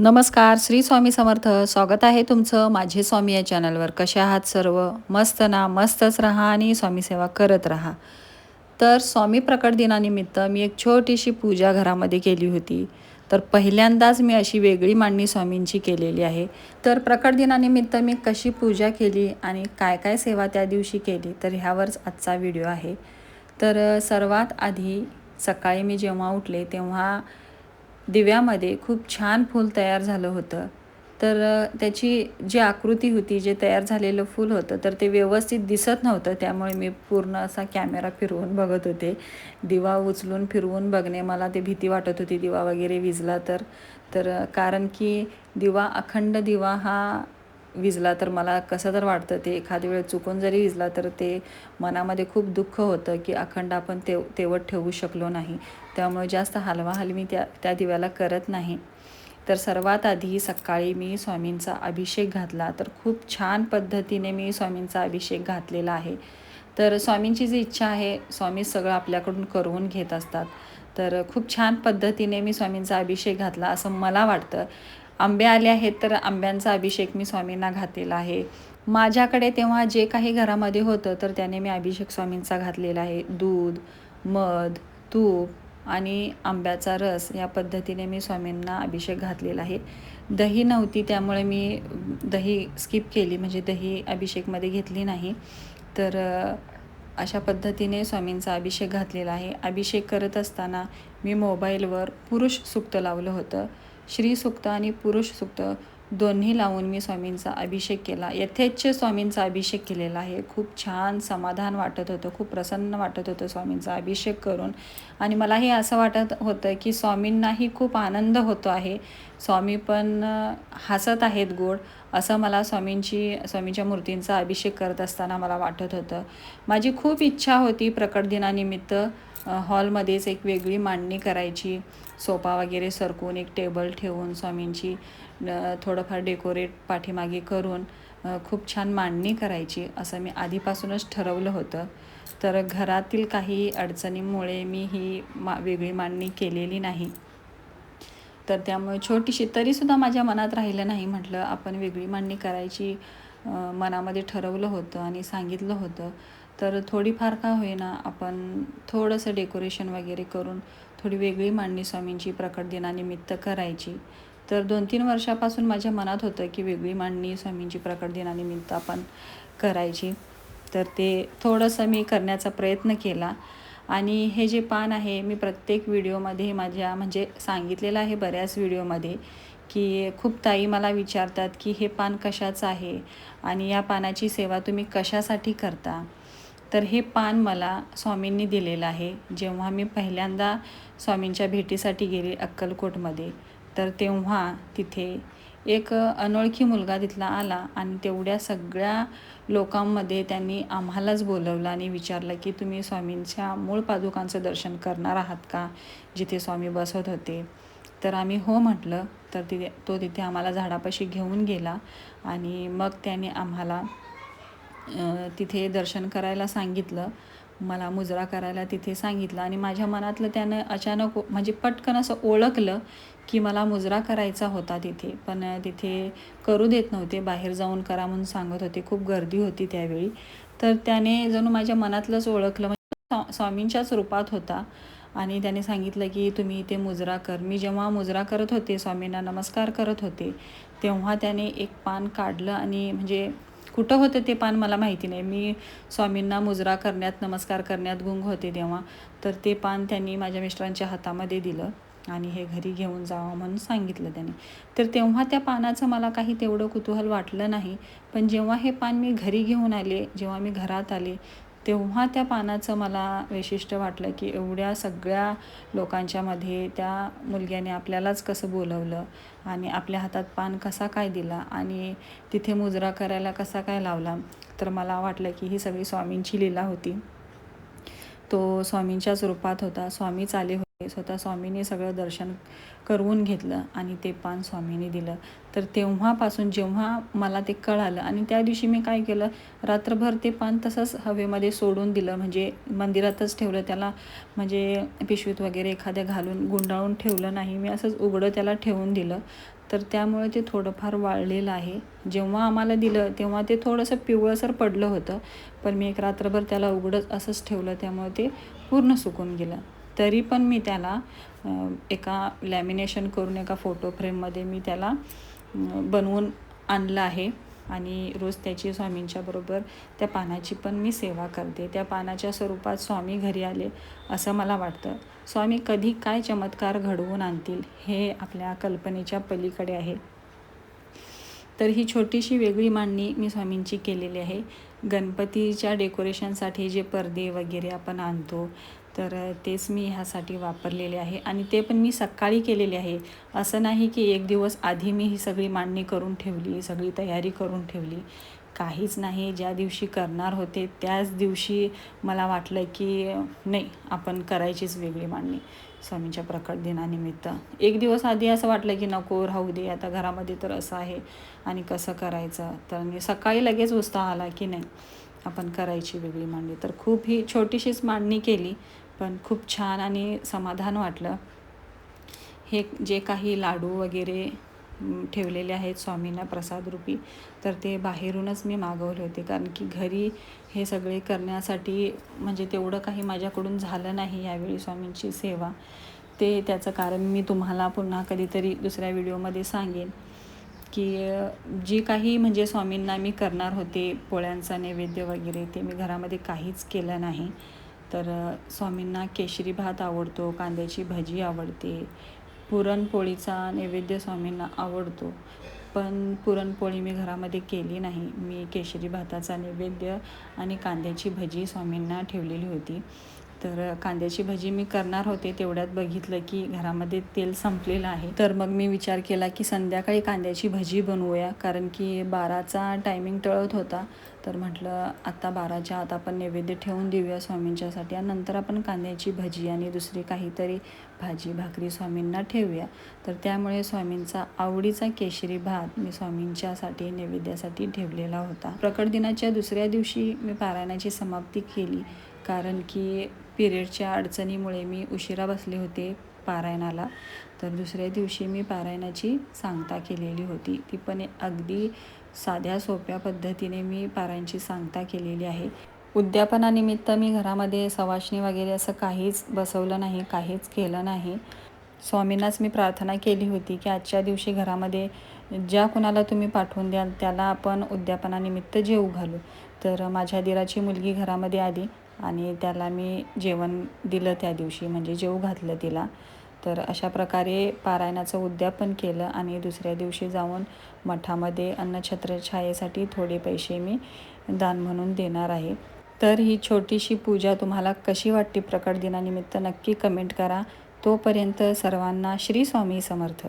नमस्कार श्री स्वामी समर्थ. स्वागत आहे तुमचं माझे स्वामी या चॅनलवर. कसे आहात सर्व? मस्त ना? मस्तच राहा आणि स्वामी सेवा करत राहा. तर स्वामी प्रकट दिनानिमित्त मी एक छोटीशी पूजा घरामध्ये केली होती. तर पहिल्यांदाच मी अशी वेगळी मांडणी स्वामींची केलेली आहे. तर प्रकट दिनानिमित्त मी कशी पूजा केली आणि काय काय सेवा त्या दिवशी केली तर ह्यावरच आजचा व्हिडिओ आहे. तर सर्वात आधी सकाळी मी जेव्हा उठले तेव्हा दिव्यामध्ये खूप छान फूल तयार झालं होतं. तर त्याची जी आकृती होती जे तयार झालेलं फूल होतं तर ते व्यवस्थित दिसत नव्हतं. त्यामुळे मी पूर्ण असा कॅमेरा फिरवून बघत होते. दिवा उचलून फिरवून बघणे मला ते भीती वाटत होती. दिवा वगैरे विजला तर तर कारण की दिवा अखंड दिवा हा विजला तर मला कसं तर वाटतं ते एखाद्या वेळ चुकून जरी विजला तर ते मनामध्ये खूप दुःख होतं की अखंड आपण ते तेवत ठेवू शकलो नाही. त्यामुळे जास्त हलवाहल मी त्या त्या दिव्याला करत नाही. तर सर्वात आधी सकाळी मी स्वामींचा अभिषेक घातला. तर खूप छान पद्धतीने मी स्वामींचा अभिषेक घातलेला आहे. तर स्वामींची जी इच्छा आहे स्वामी सगळं आपल्याकडून करून घेत असतात. तर खूप छान पद्धतीने मी स्वामींचा अभिषेक घातला असं मला वाटतं. आंबे आले आहेत तर आंब्यांचा अभिषेक मी स्वामींना घातलेला आहे. माझ्याकडे तेव्हा जे काही घरामध्ये होतं तर त्याने मी अभिषेक स्वामींचा घातलेला आहे. दूध मध तूप आणि आंब्याचा रस या पद्धतीने मी स्वामींना अभिषेक घातलेला आहे. दही नव्हती त्यामुळे मी दही स्किप केली म्हणजे दही अभिषेकमध्ये घेतली नाही. तर अशा पद्धतीने स्वामींचा अभिषेक घातलेला आहे. अभिषेक करत असताना मी मोबाईलवर पुरुष सुक्त लावलं होतं. श्री सुक्त आणि पुरुष सुक्त दोन्ही लावून मी स्वामींचा अभिषेक केला. यथेच्छ स्वामींचा अभिषेक केलेला आहे. खूप छान समाधान वाटत होतं. खूप प्रसन्न वाटत होतं स्वामींचा अभिषेक करून. आणि मलाही असं वाटत होतं की स्वामींनाही खूप आनंद होतो आहे. स्वामी पण हसत आहेत गोड असं मला स्वामींची स्वामींच्या मूर्तींचा अभिषेक करत असताना मला वाटत होतं. माझी खूप इच्छा होती प्रकट दिनानिमित्त हॉलमध्येच एक वेगळी मांडणी करायची. सोफा वगैरे सरकून एक टेबल ठेवून स्वामींची थोडंफार डेकोरेट पाठीमागे करून खूप छान मांडणी करायची असं मी आधीपासूनच ठरवलं होतं. तर घरातील काही अडचणीमुळे मी ही मा वेगळी मांडणी केलेली नाही. तर त्यामुळे छोटीशी तरीसुद्धा माझ्या मनात राहिलं नाही म्हटलं आपण वेगळी मांडणी करायची. मनामध्ये ठरवलं होतं आणि सांगितलं होतं. तर थोडीफार का होईना आपण थोडंसं डेकोरेशन वगैरे करून थोडी वेगळी मांडणी स्वामींची प्रकट दिनानिमित्त करायची. तर दोन तीन वर्षापासून माझ्या मनात होतं की वेगळी मांडणी स्वामींची प्रकट दिनानिमित्त आपण करायची. तर ते थोडंसं मी करण्याचा प्रयत्न केला. आणि हे जे पान आहे मी प्रत्येक व्हिडिओमध्ये माझ्या म्हणजे सांगितलेलं आहे बऱ्याच व्हिडिओमध्ये. की खूप ताई मला विचारतात की हे पान कशाचं आहे आणि या पानाची सेवा तुम्ही कशासाठी करता? तर हे पान मला स्वामींनी दिलेलं आहे. जेव्हा मी पहिल्यांदा स्वामींच्या भेटीसाठी गेले अक्कलकोटमध्ये तर तेव्हा तिथे एक अनोळखी मुलगा तिथला आला आणि तेवढ्या सगळ्या लोकांमध्ये त्यांनी आम्हालाच बोलवलं आणि विचारलं की तुम्ही स्वामींच्या मूळ पादुकांचं दर्शन करणार आहात का? जिथे स्वामी बसत होते. तर आम्ही हो म्हटलं तर तिथे तो तिथे आम्हाला झाडापाशी घेऊन गेला आणि मग त्याने आम्हाला तिथे दर्शन करायला सांगितलं. मला मुजरा करायला तिथे सांगितलं आणि माझ्या मनातलं त्यानं अचानक म्हणजे पटकन असं ओळखलं की मला मुजरा करायचा होता तिथे. पण तिथे करू देत नव्हते बाहेर जाऊन करा म्हणून सांगत होते. खूप गर्दी होती त्यावेळी. तर त्याने जणू माझ्या मनातलंच ओळखलं. म्हणजे स्वामींच्याच रूपात होता. आणि त्याने सांगितलं की तुम्ही इथे मुजरा कर. मी जेव्हा मुजरा करत होते स्वामींना नमस्कार करत होते तेव्हा त्याने एक पान काढलं आणि म्हणजे कुठं होतं ते पान मला माहिती नाही. मी स्वामींना मुजरा करण्यात नमस्कार करण्यात गुंग होते तेव्हा. तर ते पान त्यांनी माझ्या मिस्टरांच्या हातामध्ये दिलं आणि हे घरी घेऊन जावं म्हणून सांगितलं त्याने. तर तेव्हा त्या पानाचं मला काही तेवढं कुतूहल वाटलं नाही. पण जेव्हा हे पान मी घरी घेऊन आले जेव्हा मी घरात आले तेव्हा त्या पानाचं मला वैशिष्ट्य वाटलं की एवढ्या सगळ्या लोकांच्यामध्ये त्या मुलग्याने आपल्यालाच कसं बोलवलं आणि आपल्या हातात पान कसा काय दिला आणि तिथे मुजरा करायला कसा काय लावला तर मला वाटलं की ही सगळी स्वामींची लीला होती. तो स्वामींच्याच रूपात होता. स्वामीच आले होते. स्वतः स्वामीने सगळं दर्शन करवून घेतलं आणि ते पान स्वामीने दिलं. तर तेव्हापासून जेव्हा मला ते कळालं आणि त्या दिवशी मी काय केलं रात्रभर ते पान तसंच हवेमध्ये सोडून दिलं. म्हणजे मंदिरातच ठेवलं त्याला म्हणजे पिशवीत वगैरे एखाद्या घालून गुंडाळून ठेवलं नाही. मी असंच उघडं त्याला ठेवून दिलं. तर त्यामुळे ते थोडंफार वाळलेलं आहे. जेव्हा आम्हाला दिलं तेव्हा ते थोडंसं पिवळसर पडलं होतं. पण मी एक रात्रभर त्याला उघडंच असंच ठेवलं त्यामुळे ते पूर्ण सुकून गेलं. तरी पण मी त्याला एका लॅमिनेशन करून एका फोटो फ्रेममध्ये मी त्याला बनवून आणलं आहे. आणि रोज त्याची स्वामींच्या बरोबर त्या पानाची पण मी सेवा करते. त्या पानाच्या स्वरूपात स्वामी घरी आले असं मला वाटतं. स्वामी कधी काय चमत्कार घडवून आणतील हे आपल्या कल्पनेच्या पलीकडे आहे. तर ही छोटीशी वेगळी मांडणी मी स्वामींची केलेली आहे. गणपतीच्या डेकोरेशनसाठी जे पडदे वगैरे आपण आणतो तर तेच मी ह्यासाठी वापरलेले आहे. आणि ते पण मी सकाळी केलेले आहे. असं नाही की एक दिवस आधी मी ही सगळी मांडणी करून ठेवली सगळी तयारी करून ठेवली. काहीच नाही. ज्या दिवशी करणार होते त्याच दिवशी मला वाटलं की नाही आपण करायचीच वेगळी मांडणी. स्वामींच्या प्रकट दिनानिमित्त. एक दिवस आधी असं वाटलं की नको राहू दे. आता घरामध्ये तर असं आहे. आणि कसं करायचं? तर मी सकाळी लगेच उत्साह आला की नाही आपण करायची वेगळी मांडणी. तर खूप ही छोटीशीच मांडणी केली. पण खूप छान आणि समाधान वाटलं. हे जे काही लाडू वगैरे ठेवलेले आहेत स्वामींना प्रसादरूपी तर ते बाहेरूनच मी मागवले होते. कारण की घरी हे सगळे करण्यासाठी म्हणजे तेवढं काही माझ्याकडून झालं नाही यावेळी स्वामींची सेवा. ते त्याचं कारण मी तुम्हाला पुन्हा कधीतरी दुसऱ्या व्हिडिओमध्ये सांगेन. की जी काही म्हणजे स्वामींना मी करणार होते पोळ्यांचा नैवेद्य वगैरे ते मी घरामध्ये काहीच केलं नाही. तर स्वामींना केशरी भात आवडतो कांद्याची भजी आवडते पुरणपोळीचा नैवेद्य स्वामींना आवडतो. पण पुरणपोळी मी घरामध्ये केली नाही. मी केशरी भाताचा नैवेद्य आणि कांद्याची भजी स्वामींना ठेवलेली होती. तर कांद्याची भजी मी करणार होते तेवढ्यात बघितलं की घरामध्ये तेल संपलेलं आहे. तर मग मी विचार केला की संध्याकाळी कांद्याची भजी बनवूया कारण की बाराचा टायमिंग टळत होता. तर म्हटलं आता बाराच्या आत आपण नैवेद्य ठेवून देऊया स्वामींच्यासाठी आणि नंतर आपण कांद्याची भजी आणि दुसरी काहीतरी भाजी भाकरी स्वामींना ठेवूया. तर त्यामुळे स्वामींचा आवडीचा केशरी भात मी स्वामींच्यासाठी नैवेद्यासाठी ठेवलेला होता. प्रकट दिनाच्या दुसऱ्या दिवशी मी पारायणाची समाप्ती केली कारण की पिरियडच्या अडचणीमुळे मी उशिरा बसले होते पारायणाला. तर दुसऱ्या दिवशी मी पारायणाची सांगता केलेली होती. ती पण अगदी साध्या सोप्या पद्धतीने मी पारायणची सांगता केलेली आहे. उद्यापनानिमित्त मी घरामध्ये सवाशणी वगैरे असं काहीच बसवलं नाही काहीच केलं नाही. स्वामींनाच मी प्रार्थना केली होती की आजच्या दिवशी घरामध्ये ज्या कुणाला तुम्ही पाठवून द्याल त्याला आपण उद्यापनानिमित्त जेवू घालू. तर माझ्या दिराची मुलगी घरामध्ये आली. आणि त्याला मी जेवण दिलं त्या दिवशी म्हणजे जेवू घातलं तिला. तर अशा प्रकारे पारायणाचं उद्यापन केलं आणि दुसऱ्या दिवशी जाऊन मठामध्ये अन्नछत्रछायेसाठी थोडे पैसे मी दान म्हणून देणार आहे. तर ही छोटीशी पूजा तुम्हाला कशी वाटते प्रकट दिनानिमित्त नक्की कमेंट करा. तोपर्यंत सर्वांना श्री स्वामी समर्थ.